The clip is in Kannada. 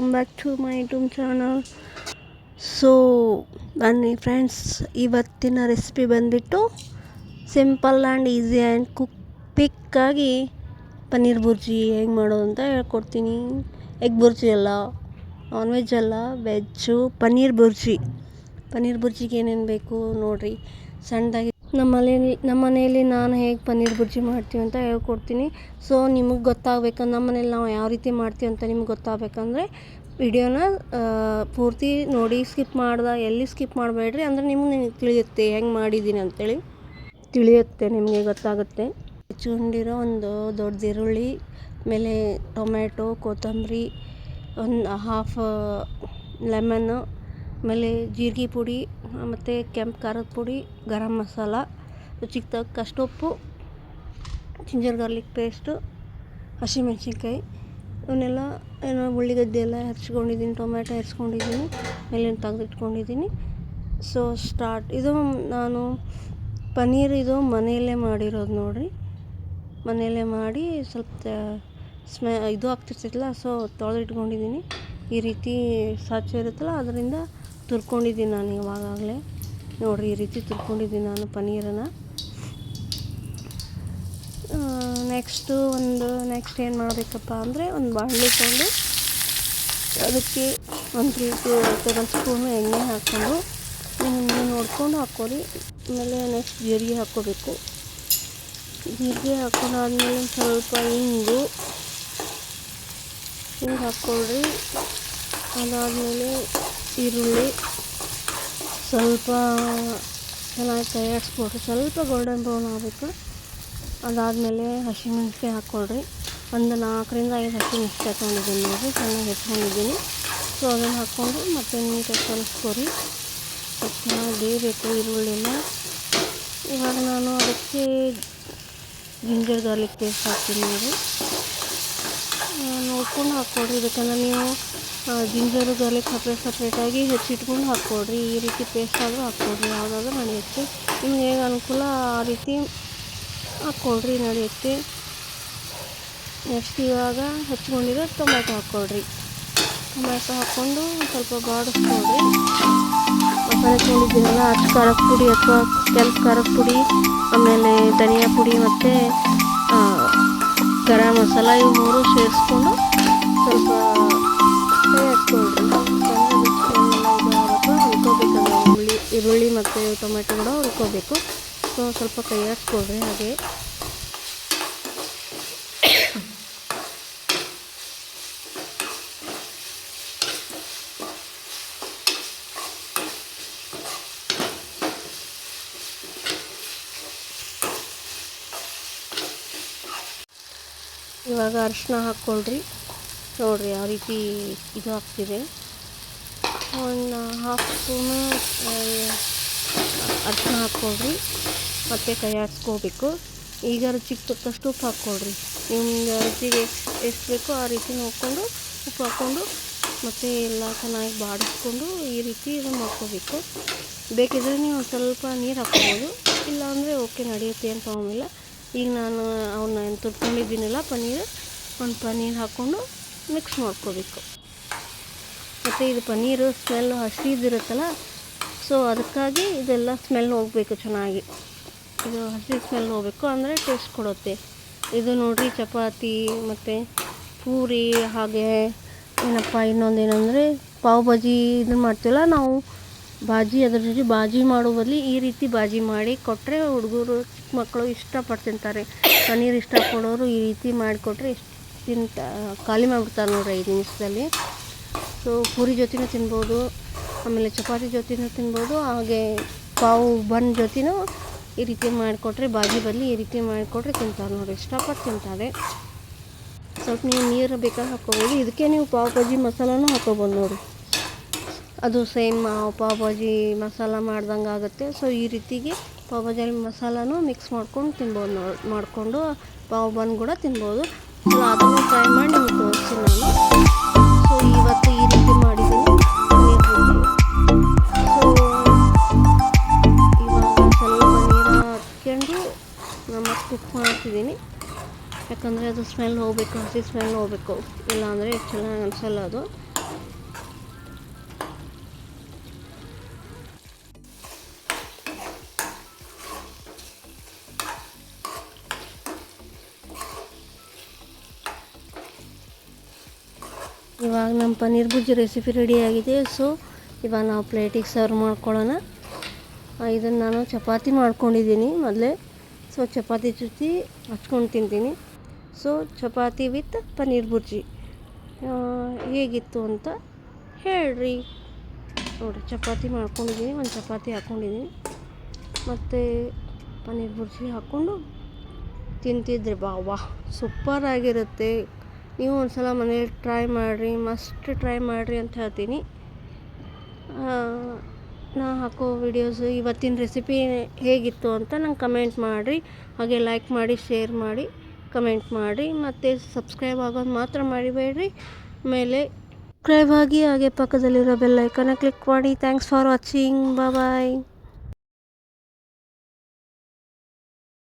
Welcome back to my YouTube channel so ಬನ್ನಿ ಫ್ರೆಂಡ್ಸ್ ಇವತ್ತಿನ ರೆಸಿಪಿ ಬಂದುಬಿಟ್ಟು simple and easy and cook ಪಿಕ್ಕಾಗಿ ಪನ್ನೀರ್ ಬುರ್ಜಿ ಹೆಂಗೆ ಮಾಡೋದು ಅಂತ ಹೇಳ್ಕೊಡ್ತೀನಿ. ಎಗ್ ಬುರ್ಜಿ ಅಲ್ಲ ನಾನ್ ವೆಜ್ ಅಲ್ಲ ವೆಜ್ಜು ಪನ್ನೀರ್ ಬುರ್ಜಿ. ಪನ್ನೀರ್ ಬುರ್ಜಿಗೆ ಏನೇನು ಬೇಕು ನೋಡಿರಿ. ಸಣ್ಣದಾಗಿ ನಮ್ಮ ಮನೇಲಿ ನಮ್ಮ ಮನೆಯಲ್ಲಿ ನಾನು ಹೇಗೆ ಪನ್ನೀರ್ ಬುರ್ಜಿ ಮಾಡ್ತೀವಿ ಅಂತ ಹೇಳ್ಕೊಡ್ತೀನಿ. ಸೊ ನಿಮಗೆ ಗೊತ್ತಾಗಬೇಕು ನಮ್ಮ ಮನೇಲಿ ನಾವು ಯಾವ ರೀತಿ ಮಾಡ್ತೀವಿ ಅಂತ ನಿಮ್ಗೆ ಗೊತ್ತಾಗಬೇಕಂದ್ರೆ, ವಿಡಿಯೋನ ಪೂರ್ತಿ ನೋಡಿ ಸ್ಕಿಪ್ ಮಾಡ್ದೆ, ಎಲ್ಲಿ ಸ್ಕಿಪ್ ಮಾಡಬೇಡ್ರಿ ಅಂದ್ರೆ ನಿಮ್ಗೆ ತಿಳಿಯುತ್ತೆ. ಹೆಂಗೆ ಮಾಡಿದ್ದೀನಿ ಅಂತೇಳಿ ತಿಳಿಯುತ್ತೆ, ನಿಮಗೆ ಗೊತ್ತಾಗುತ್ತೆ. ಹೆಚ್ಚುಕೊಂಡಿರೋ ಒಂದು ದೊಡ್ಡ ಈರುಳ್ಳಿ ಆಮೇಲೆ ಟೊಮೆಟೊ ಕೊತ್ತಂಬರಿ, ಒಂದು ಹಾಫ್ ಲೆಮನ್ನು ಆಮೇಲೆ ಜೀರಿಗೆ ಪುಡಿ ಮತ್ತು ಕೆಂಪು ಖಾರದ ಪುಡಿ, ಗರಂ ಮಸಾಲ ರುಚಿಗೆ ತಕ್ಕಷ್ಟು ಉಪ್ಪು ಜಿಂಜರ್ ಗಾರ್ಲಿಕ್ ಪೇಸ್ಟು ಹಸಿಮೆಣ್ಸಿನ್ಕಾಯಿ. ಇವನ್ನೆಲ್ಲ ಏನೋ ಉಳ್ಳಿಗಡ್ಡೆ ಎಲ್ಲ ಹೆಚ್ಕೊಂಡಿದ್ದೀನಿ, ಟೊಮ್ಯಾಟೊ ಹೆಚ್ಕೊಂಡಿದ್ದೀನಿ ಮೇಲಿನ ತೆಗೆದಿಟ್ಕೊಂಡಿದ್ದೀನಿ. ಸೊ ಸ್ಟಾರ್ಟ್ ಇದು ನಾನು ಪನ್ನೀರ್ ಇದು ಮನೆಯಲ್ಲೇ ಮಾಡಿರೋದು ನೋಡಿರಿ. ಮನೆಯಲ್ಲೇ ಮಾಡಿ ಸ್ವಲ್ಪ ಸ್ಮೆ, ಇದು ಆಗ್ತಿರ್ತೈತಲ್ಲ ಸೊ ತೊಳೆದಿಟ್ಕೊಂಡಿದ್ದೀನಿ. ಈ ರೀತಿ ಸಾಚೆ ಇರುತ್ತಲ್ಲ, ಅದರಿಂದ ತುರ್ಕೊಂಡಿದ್ದೀನಿ ನಾನು ಇವಾಗಲೇ ನೋಡಿರಿ, ಈ ರೀತಿ ತುರ್ಕೊಂಡಿದ್ದೀನಿ ನಾನು ಪನ್ನೀರನ್ನು. ನೆಕ್ಸ್ಟು ಒಂದು, ನೆಕ್ಸ್ಟ್ ಏನು ಮಾಡಬೇಕಪ್ಪ ಅಂದರೆ ಒಂದು ಬಾಣಲಿ ತೊಗೊಂಡು ಅದಕ್ಕೆ ಒಂದು ತ್ರೀ ಟೇಬಲ್ ಸ್ಪೂನು ಎಣ್ಣೆ ಹಾಕ್ಕೊಂಡು ನೀವು ನೋಡ್ಕೊಂಡು ಹಾಕ್ಕೊಳ್ಳಿ ಆಮೇಲೆ ನೆಕ್ಸ್ಟ್ ಜೀರಿಗೆ ಹಾಕ್ಕೋಬೇಕು. ಜೀರಿಗೆ ಹಾಕೊಂಡಾದ್ಮೇಲೆ ಸ್ವಲ್ಪ ಇಂಗು. ಹಿಂಗೆ ಹಾಕ್ಕೊಳ್ರಿ. ಅದಾದಮೇಲೆ ಈರುಳ್ಳಿ ಸ್ವಲ್ಪ ಚೆನ್ನಾಗಿ ಆಡಿಸ್ಕೊಡ್ರಿ ಸ್ವಲ್ಪ ಗೋಲ್ಡನ್ ಬ್ರೌನ್ ಆಗಬೇಕು. ಅದಾದಮೇಲೆ ಹಸಿಮೆಣ್ಸಿಕಾಯಿ ಹಾಕ್ಕೊಳ್ರಿ. ಒಂದು ನಾಲ್ಕರಿಂದ ಐದು ಹಸಿಮೆಣಸಿಕಾಯಿ ತೊಗೊಂಡಿದ್ದೀನಿ ನೋಡಿ ಚೆನ್ನಾಗಿ ಹೆಚ್ಕೊಂಡಿದ್ದೀನಿ ಸೊ ಅದನ್ನು ಹಾಕ್ಕೊಂಡು ಮತ್ತೆ ನೀಟಾಗಿ ಕಲಿಸ್ಕೊರಿ. ಸ್ವಲ್ಪ ಚೆನ್ನಾಗಿ ಬೇಯಬೇಕು ಈರುಳ್ಳಿನ. ಇವಾಗ ನಾನು ಅದಕ್ಕೆ ಜಿಂಜರ್ ಗಾರ್ಲಿಕ್ ಪೇಸ್ಟ್ ಹಾಕ್ತೀನಿ ನೋಡಿ ನೋಡ್ಕೊಂಡು ಹಾಕ್ಕೊಡ್ರಿ. ಬೇಕಂದ್ರೆ ನೀವು ಜಿಂಜರು ಗಾರ್ಲಿಕ್ ಸಪ್ರೇಟ್ ಸಪ್ರೇಟಾಗಿ ಹೆಚ್ಚಿಟ್ಕೊಂಡು ಹಾಕ್ಕೊಡ್ರಿ. ಈ ರೀತಿ ಪೇಸ್ಟ್ ಆದರೂ ಹಾಕ್ಕೊಡ್ರಿ. ಯಾವುದಾದ್ರೂ ನಡೆಯುತ್ತೆ ನಿಮ್ಗೆ ಹೇಗೆ ಅನುಕೂಲ ಆ ರೀತಿ ಹಾಕ್ಕೊಡ್ರಿ ನಡೆಯುತ್ತೆ ನೆಕ್ಸ್ಟ್ ಇವಾಗ ಹಚ್ಕೊಂಡಿರೋ ಟೊಮ್ಯಾಟೊ ಹಾಕ್ಕೊಡ್ರಿ. ಟೊಮ್ಯಾಟೊ ಹಾಕ್ಕೊಂಡು ಸ್ವಲ್ಪ ಬಾಡಿಸ್ಕೊಡ್ರಿ. ಮಸಾಲೆ ತೊಗೊಂಡಿದ್ದೀನಲ್ಲ ಅಚ್ಚ ಖಾರದ ಪುಡಿ ಅಥವಾ ಕೆಂಪು ಖಾರದ ಪುಡಿ, ಆಮೇಲೆ ಧನಿಯಾ ಪುಡಿ ಮತ್ತು ಗರಂ ಮಸಾಲ ಇವು ಮೂರು ಸೇರಿಸ್ಕೊಂಡು ಸ್ವಲ್ಪ ಕೈ ಹಚ್ಕೊಳ್ರಿ ಹುರ್ಕೋಬೇಕಲ್ಲ ಹುರುಳಿ ಈರುಳ್ಳಿ ಮತ್ತು ಟೊಮೆಟೊ ಕೂಡ ಹುರ್ಕೋಬೇಕು ಸೊ ಸ್ವಲ್ಪ ಕೈ ಹಾಕ್ಕೊಳ್ರಿ ಹಾಗೆ ಇವಾಗ ಅರಿಶಿನ ಹಾಕ್ಕೊಳ್ರಿ. ನೋಡಿರಿ ಯಾವ ರೀತಿ ಇದು ಆಗ್ತಿದೆ. ಒಂದು ಹಾಫ್ ಸ್ಪೂನು ಅರ್ಶಿನ ಹಾಕ್ಕೊಳ್ರಿ. ಮತ್ತು ಕೈ ಈಗ ರುಚಿಗೆ ತಕ್ಕಷ್ಟು ಉಪ್ಪು ಹಾಕ್ಕೊಳ್ರಿ. ನಿಮ್ಗೆ ರುಚಿಗೆ ಎಷ್ಟು ಬೇಕೋ ಆ ರೀತಿ ನೋಡಿಕೊಂಡು ಉಪ್ಪು ಹಾಕ್ಕೊಂಡು, ಮತ್ತು ಎಲ್ಲ ಚೆನ್ನಾಗಿ ಬಾಡಿಸ್ಕೊಂಡು ಈ ರೀತಿ ಇದು ಮಾಡ್ಕೋಬೇಕು ಬೇಕಿದ್ರೆ ನೀವು ಸ್ವಲ್ಪ ನೀರು ಹಾಕ್ಕೊಬೋದು ಇಲ್ಲಾಂದರೆ ಓಕೆ, ನಡೆಯುತ್ತೆ ಅಂತ ತಗೊಂಬಿಲ್ಲ ಈಗ ನಾನು ಅವನ್ನ ತುರ್ಕೊಂಡಿದ್ದೀನಲ್ಲ ಪನ್ನೀರು. ಒಂದು ಪನ್ನೀರ್ ಹಾಕ್ಕೊಂಡು ಮಿಕ್ಸ್ ಮಾಡ್ಕೋಬೇಕು. ಮತ್ತು ಇದು ಪನ್ನೀರು ಸ್ಮೆಲ್ ಹಸಿದಿರುತ್ತಲ್ಲ ಸೊ ಅದಕ್ಕಾಗಿ ಇದೆಲ್ಲ ಸ್ಮೆಲ್ ಹೋಗಬೇಕು ಚೆನ್ನಾಗಿ. ಇದು ಹಸಿ ಸ್ಮೆಲ್ ಹೋಗಬೇಕು ಅಂದರೆ ಟೇಸ್ಟ್ ಕೊಡುತ್ತೆ. ಇದು ನೋಡಿರಿ ಚಪಾತಿ, ಮತ್ತು ಪೂರಿ, ಹಾಗೆ ಏನಪ್ಪ ಇನ್ನೊಂದು ಏನಂದರೆ ಪಾವ್ ಬಾಜಿ ಇದು ಮಾಡ್ತೀವಲ್ಲ ನಾವು ಬಾಜಿ ಅದ್ರ ಜೊತೆ ಬಾಜಿ ಮಾಡೋ ಬದಲು ಈ ರೀತಿ ಬಾಜಿ ಮಾಡಿ ಕೊಟ್ಟರೆ ಹುಡುಗರು ಚಿಕ್ಕ ಮಕ್ಕಳು ಇಷ್ಟಪಟ್ಟು ತಿಂತಾರೆ. ಪನ್ನೀರ್ ಇಷ್ಟಪಡೋರು ಈ ರೀತಿ ಮಾಡಿಕೊಟ್ರೆ ಇಷ್ಟು ತಿಂತ ಖಾಲಿ ಮಾಡಿಬಿಡ್ತಾರೆ ನೋಡ್ರಿ ಐದು ನಿಮಿಷದಲ್ಲಿ. ಸೊ ಪೂರಿ ಜೊತೆನೂ ತಿನ್ಬೋದು, ಆಮೇಲೆ ಚಪಾತಿ ಜೊತೆನೂ ತಿನ್ಬೋದು, ಹಾಗೆ ಪಾವು ಬನ್ ಜೊತೆನೂ ಈ ರೀತಿ ಮಾಡಿಕೊಟ್ರೆ ಬಾಜಿ ಬದಲಿ ಈ ರೀತಿ ಮಾಡಿಕೊಟ್ರೆ ತಿಂತಾರೆ ನೋಡಿ ಇಷ್ಟಪಟ್ಟು ತಿಂತಾರೆ. ಸ್ವಲ್ಪ ನೀವು ನೀರು ಬೇಕಾದ್ರೆ ಹಾಕ್ಕೋಬೋದು. ಇದಕ್ಕೆ ನೀವು ಪಾವ್ ಭಾಜಿ ಮಸಾಲನೂ ಹಾಕ್ಕೋಬೋದು ನೋಡಿ ಅದು ಸೇಮ್ ಪಾವ್ ಭಾಜಿ ಮಸಾಲ ಮಾಡ್ದಂಗೆ ಆಗುತ್ತೆ. ಸೊ ಈ ರೀತಿಗೆ ಪಾವ್ ಬಾಜಿಯಲ್ಲಿ ಮಸಾಲನೂ ಮಿಕ್ಸ್ ಮಾಡ್ಕೊಂಡು ತಿನ್ಬೋದು ನೋಡಿ ಮಾಡಿಕೊಂಡು ಪಾವ್ ಬನ್ ಕೂಡ ತಿನ್ಬೋದು. ಸೊ ಅದನ್ನು ಟ್ರೈ ಮಾಡಿ ನಿಮ್ಗೆ ತೋರಿಸ್ತೀನಿ ನಾನು. ಸೊ ಇವತ್ತು ಈ ರೀತಿ ಮಾಡಿದ್ದೀನಿ. ಕುಕ್ ಮಾಡ್ತಿದ್ದೀನಿ. ಯಾಕಂದರೆ ಅದು ಸ್ಮೆಲ್ ಹೋಗಬೇಕು, ಹಸಿ ಸ್ಮೆಲ್ ಹೋಗಬೇಕು. ಇಲ್ಲಾಂದರೆ ಚೆನ್ನಾಗಿ ಅನಿಸಲ್ಲ ಅದು. ಇವಾಗ ನಮ್ಮ ಪನ್ನೀರ್ ಬುಜ್ಜಿ ರೆಸಿಪಿ ರೆಡಿಯಾಗಿದೆ ಸೊ ಇವಾಗ ನಾವು ಪ್ಲೇಟಿಗೆ ಸರ್ವ್ ಮಾಡ್ಕೊಳ್ಳೋಣ. ಇದನ್ನು ನಾನು ಚಪಾತಿ ಮಾಡ್ಕೊಂಡಿದ್ದೀನಿ ಮೊದಲೇ. ಸೊ ಚಪಾತಿ ಜೊತೆ ಹಚ್ಕೊಂಡು ತಿಂತೀನಿ. ಸೊ ಚಪಾತಿ ವಿತ್ ಪನ್ನೀರ್ ಬುರ್ಜಿ ಹೇಗಿತ್ತು ಅಂತ ಹೇಳ್ರಿ. ನೋಡಿ, ಚಪಾತಿ ಮಾಡ್ಕೊಂಡಿದ್ದೀನಿ. ಒಂದು ಚಪಾತಿ ಹಾಕ್ಕೊಂಡಿದ್ದೀನಿ ಮತ್ತು ಪನ್ನೀರ್ ಬುರ್ಜಿ ಹಾಕ್ಕೊಂಡು ತಿಂತಿದ್ರೆ ಬಾ ವಾ ಸೂಪರ್ ಆಗಿರುತ್ತೆ. ನೀವು ಒಂದು ಸಲ ಮನೇಲಿ ಟ್ರೈ ಮಾಡಿರಿ ಮಸ್ಟ್ ಟ್ರೈ ಮಾಡಿರಿ ಅಂತ ಹೇಳ್ತೀನಿ. ನಾ ಹಾಕೋ ವಿಡಿಯೋಸ್ ಇವತ್ತಿನ ರೆಸಿಪಿ ಹೇಗಿತ್ತು ಅಂತ ನಂಗೆ ಕಮೆಂಟ್ ಮಾಡಿರಿ. ಹಾಗೆ ಲೈಕ್ ಮಾಡಿ ಶೇರ್ ಮಾಡಿ ಕಮೆಂಟ್ ಮಾಡಿ ಮತ್ತು ಸಬ್ಸ್ಕ್ರೈಬ್ ಆಗೋದು ಮಾತ್ರ ಮಾಡಿಬೇಡ್ರಿ ಆಮೇಲೆ ಸಬ್ಸ್ಕ್ರೈಬ್ ಆಗಿ ಹಾಗೆ ಪಕ್ಕದಲ್ಲಿರೋ ಬೆಲ್ಲೈಕನ್ನ ಕ್ಲಿಕ್ ಮಾಡಿ. Thanks for watching bye